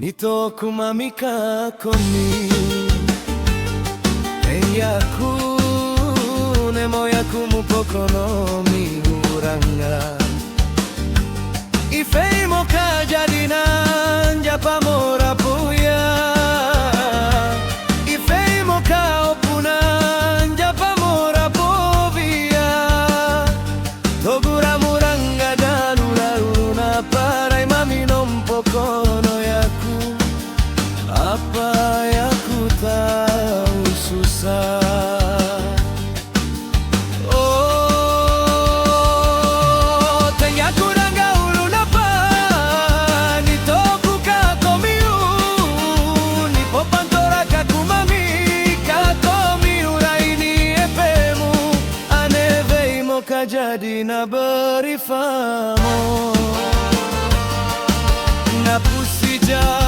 nitokumamika koni. Enyaku nemo yakumu pokono miuranga. Ifeimo kajadinanjapa jadi jadinya berifamu Napusi jalan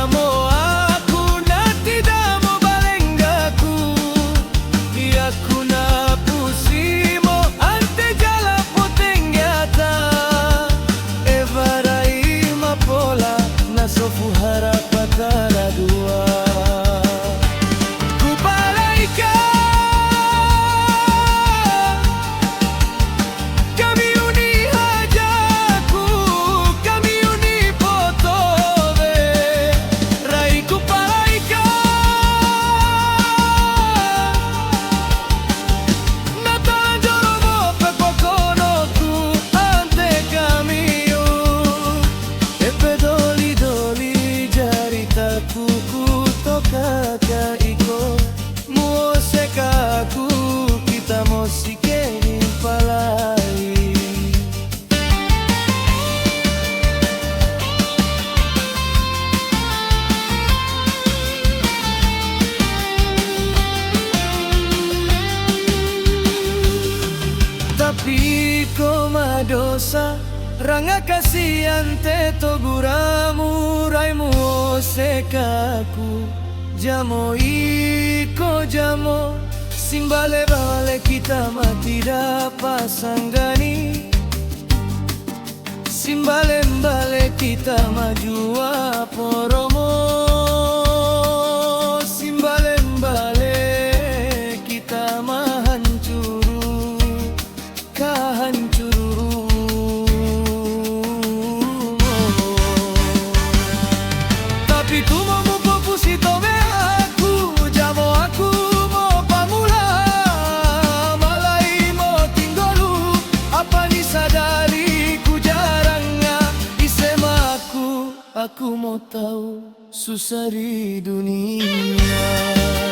rosa kasihan, ante toguramu raimu osekaku. Jamo iko jamo simbale bale kita mati pasang sanggani. Simbale bale kita maju poromo aku mau tahu susah di dunia.